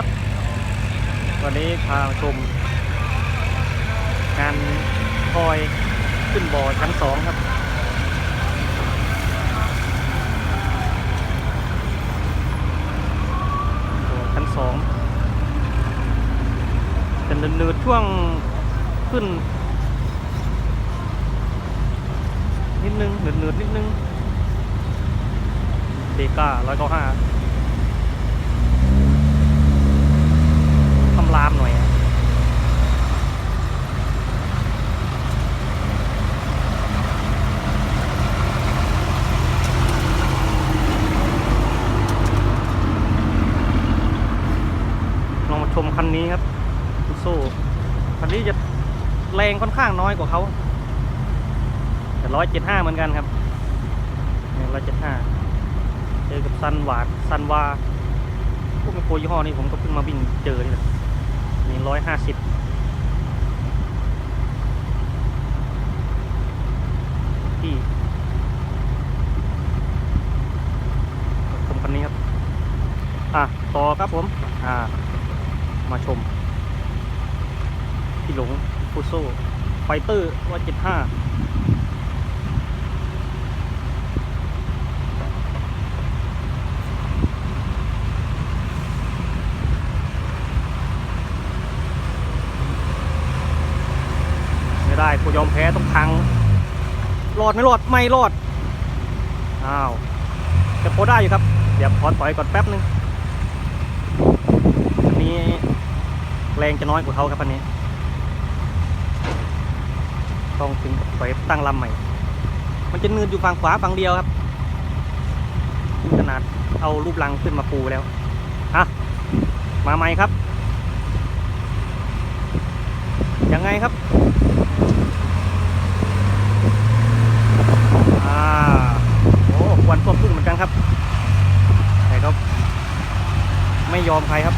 ามาชมงานคอยขึ้นบ่อชั้นสองครับ ชั้นสองเป็นเนืดๆช่วงขึ้น นิดนึงเนืดๆนิดนึงเดก้าร้อยเก้าห้า คำรามหน่อยลองมาชมคันนี้ครับคุโซ่คันนี้จะแรงค่อนข้างน้อยกว่าเขาแต่ร้อยเจ็ดห้าเหมือนกันครับร้อยเจ็ดห้าเจอกับซันหวาดซันวาพวกไมโครยี่ห้อนี้ผมก็เพิ่งมาวิ่งเจอนี่แหละ นี่ร้อยห้าสิบที่ชมคันนี้ครับ อะ ต่อครับผม อ่า มาชมพี่หลงฟูโซ่ไฟเตอร์ว่าเจ็ดห้า ได้กูยอมแพ้ต้องพังรอดไม่รอดไม่รอดอ้าวแต่พอได้อยู่ครับ เดี๋ยวขอถอยก่อนแป๊บนึงอันนี้แรงจะน้อยกว่าเขาครับอันนี้ ต้องถึงกับถอยตั้งลำใหม่ มันจะนืดอยู่ฝั่งขวาฝั่งเดียวครับขนาดเอารูปลังขึ้นมาปูแล้วอะมาใหม่ครับยังไงครับ อ่า โอ้ควันท่วมพึ่ง เหมือนกันครับ แต่ก็ไม่ยอมใครครับ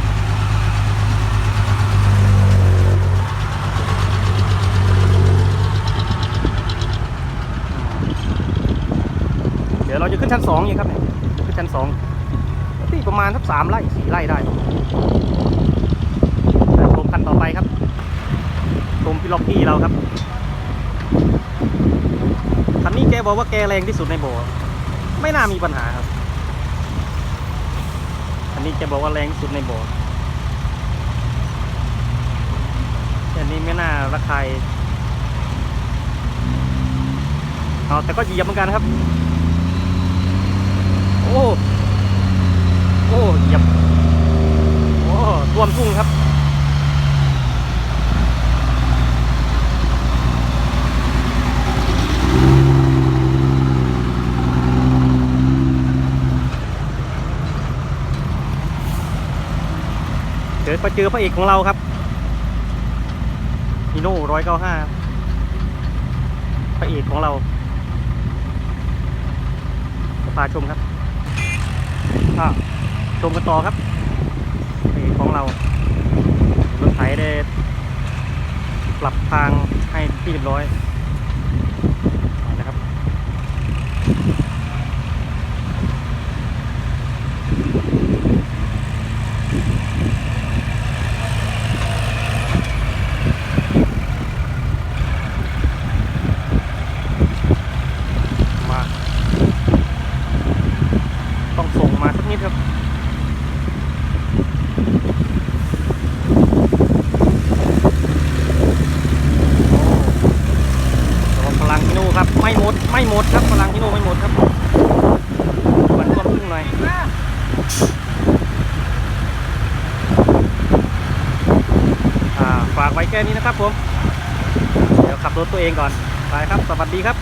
เดี๋ยวเราจะขึ้นชั้นสองอีกครับเนี่ยขึ้นชั้นสองที่ประมาณสักสามไร่สี่ไร่ได้ชมคันต่อไปครับชมพี่ล็อกกี้เราครับคันนี้แกบอกว่าแกแรงที่สุดในบ่อ ไม่น่ามีปัญหาครับ อันนี้จะบอกว่าแรงสุดในบ่อแต่อันนี้ไม่น่าระคายเอาแต่ก็เหยียบเหมือนกันครับ โอ้ โอ้เหยียบ โอ้ท่วมทุ่งครับ เจอไปเจอพระเอกของเราครับฮีโน่ร้อยเก้าห้าพระเอกของเราพาชมครับชมกันต่อครับพระเอกของเรารถไถได้ปรับทางให้ที่เรียบร้อยเอานะครับ มา ต้องส่งมาสักนิดครับ โอ้ระวังพลังฮิโน่ ครับไม่หมดไม่หมดครับพลังฮิโน่ไม่หมดครับมันก็พึ่งหน่อยอ่าฝากไว้แค่นี้นะครับผม เดี๋ยวขับรถตัวเองก่อน ไปครับ สวัสดีครับ